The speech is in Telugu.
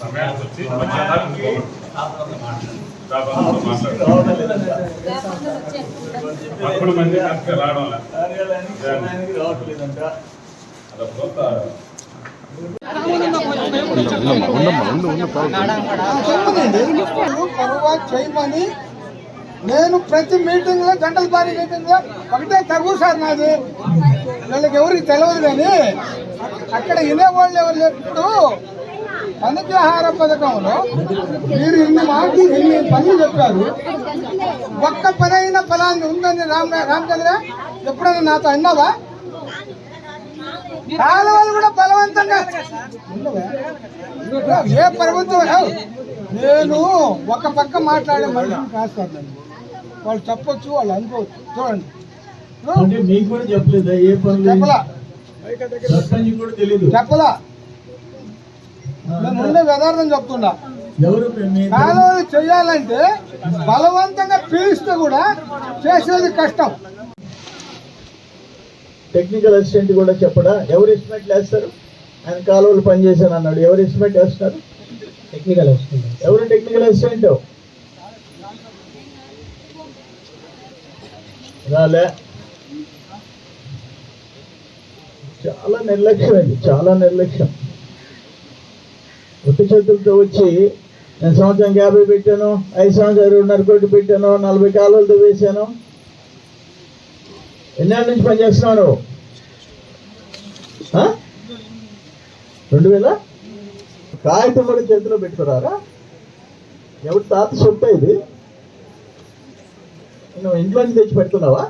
సమయానికి వచ్చి మధ్యాహ్నానికి పదకొండు మంది రావడం చేయమని నేను ప్రతి మీటింగ్లో గంటల భారీ మీటింగ్లో ఒకటే తగు సార్ నాది. వీళ్ళకి ఎవరికి తెలియదు కానీ అక్కడ వినేవాళ్ళు ఎవరు లేప్పుడు పనికి ఆహార పథకంలో మీరు ఇన్ని మాటలు ఇన్ని పనులు చెప్పారు. ఒక్క పని అయినా ఫలాన్ని ఉందని రామ్ రామచంద్ర ఎప్పుడైనా నాతో అన్నావా? కాలువలు కూడా బలవంతంగా? ఏ ప్రభుత్వం నేను ఒక పక్క మాట్లాడే సార్ నేను వాళ్ళు చెప్పొచ్చు వాళ్ళు అనుకోవచ్చు. చూడండి. చెప్పలా. చెప్పలా. నేను యథార్థం చెప్తున్నా. కాలువలు చేయాలంటే బలవంతంగా పీలిస్తే కూడా చేసేది కష్టం. టెక్నికల్ అసిస్టెంట్ కూడా చెప్పడా? ఎవరు ఎస్టిమేట్ వేస్తారు? ఆయన కాలువలు పనిచేశాను అన్నాడు. ఎవరు ఎస్టిమేట్ వేస్తారు టెక్నికల్ అసిస్టెంట్ ఎవరు టెక్నికల్ అసిస్టెంట్ రాలే. చాలా నిర్లక్ష్యం ఇది. చాలా నిర్లక్ష్యం. ఉత్తి చేతులతో వచ్చి నేను సంవత్సరం యాభై పెట్టాను ఐదు సంవత్సరాలు రెండున్నర కోటి పెట్టాను నలభై కాలువలతో వేసాను ఎన్నేళ్ళ నుంచి పనిచేస్తున్నావు నువ్వు రెండు వేల? కాగితం కూడా చేతిలో పెట్టుకురారా ఎవరి తాత సొత్త ఇది? నువ్వు ఇంట్లో నుంచి తెచ్చి పెడుతున్నావా